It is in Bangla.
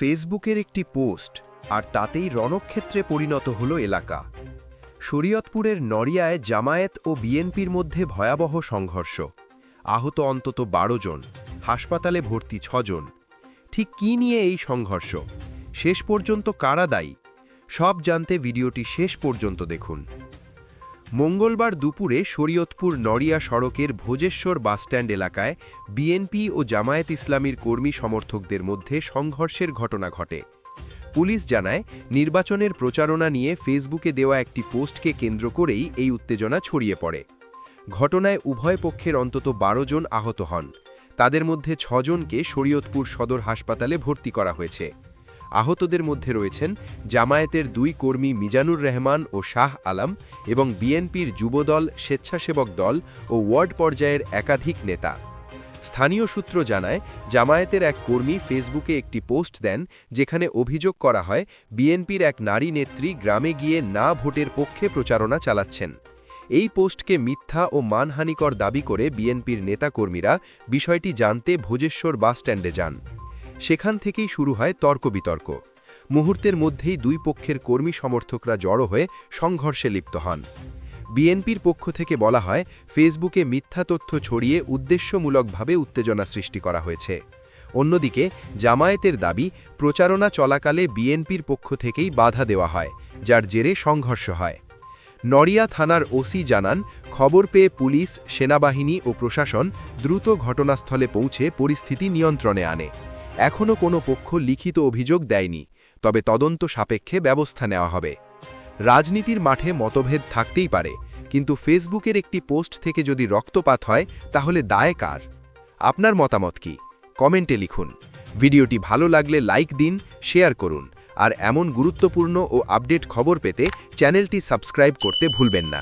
ফেসবুকের একটি পোস্ট, আর তাতেই রণক্ষেত্রে পরিণত হল এলাকা। শরীয়তপুরের নড়িয়ায় জামায়াত ও বিএনপির মধ্যে ভয়াবহ সংঘর্ষ। আহত অন্তত বারো জন, হাসপাতালে ভর্তি ছজন ঠিক কী নিয়ে এই সংঘর্ষ? শেষ পর্যন্ত কারা দায়ী? সব জানতে ভিডিওটি শেষ পর্যন্ত দেখুন। মঙ্গলবার দুপুরে শরীয়তপুর নড়িয়া সড়কের ভোজেশ্বর বাসস্ট্যান্ড এলাকায় বিএনপি ও জামায়াত ইসলামীর কর্মী সমর্থকদের মধ্যে সংঘর্ষের ঘটনা ঘটে। পুলিশ জানায়, নির্বাচনের প্রচারণা নিয়ে ফেসবুকে দেওয়া একটি পোস্টকে কেন্দ্র করেই এই উত্তেজনা ছড়িয়ে পড়ে। ঘটনায় উভয় পক্ষের অন্তত বারো জন আহত হন। তাদের মধ্যে ছজনকে শরীয়তপুর সদর হাসপাতালে ভর্তি করা হয়েছে। আহতদের মধ্যে রয়েছেন জামায়াতের দুই কর্মী মিজানুর রহমান ও শাহ আলম এবং বিএনপির যুবদল স্বেচ্ছাসেবক দল ও ওয়ার্ড পর্যায়ের একাধিক নেতা। স্থানীয় সূত্র জানায়, জামায়াতের এক কর্মী ফেসবুকে একটি পোস্ট দেন যেখানে অভিযোগ করা হয়, বিএনপির এক নারী নেত্রী গ্রামে গিয়ে না ভোটের পক্ষে প্রচারণা চালাচ্ছেন। এই পোস্টকে মিথ্যা ও মানহানিকর দাবি করে বিএনপির নেতাকর্মীরা বিষয়টি জানতে ভোজেশ্বর বাসস্ট্যান্ডে যান। সেখান থেকেই শুরু হয় তর্ক বিতর্ক মুহূর্তের মধ্যেই দুই পক্ষের কর্মী সমর্থকরা জড়ো হয়ে সংঘর্ষে লিপ্ত হন। বিএনপির পক্ষ থেকে বলা হয়, ফেসবুকে মিথ্যা তথ্য ছড়িয়ে উদ্দেশ্যমূলকভাবে উত্তেজনা সৃষ্টি করা হয়েছে। অন্যদিকে, জামায়াতের দাবি, প্রচারণা চলাকালে বিএনপির পক্ষ থেকেই বাধা দেওয়া হয়, যার জেরে সংঘর্ষ হয়। নড়িয়া থানার ওসি জানান, খবর পেয়ে পুলিশ, সেনাবাহিনী ও প্রশাসন দ্রুত ঘটনাস্থলে পৌঁছে পরিস্থিতি নিয়ন্ত্রণে আনে। এখনও কোনো পক্ষ লিখিত অভিযোগ দেয়নি, তবে তদন্ত সাপেক্ষে ব্যবস্থা নেওয়া হবে। রাজনীতির মাঠে মতভেদ থাকতেই পারে, কিন্তু ফেসবুকের একটি পোস্ট থেকে যদি রক্তপাত হয়, তাহলে দায় কার? আপনার মতামত কি? কমেন্টে লিখুন। ভিডিওটি ভালো লাগলে লাইক দিন, শেয়ার করুন, আর এমন গুরুত্বপূর্ণ ও আপডেট খবর পেতে চ্যানেলটি সাবস্ক্রাইব করতে ভুলবেন না।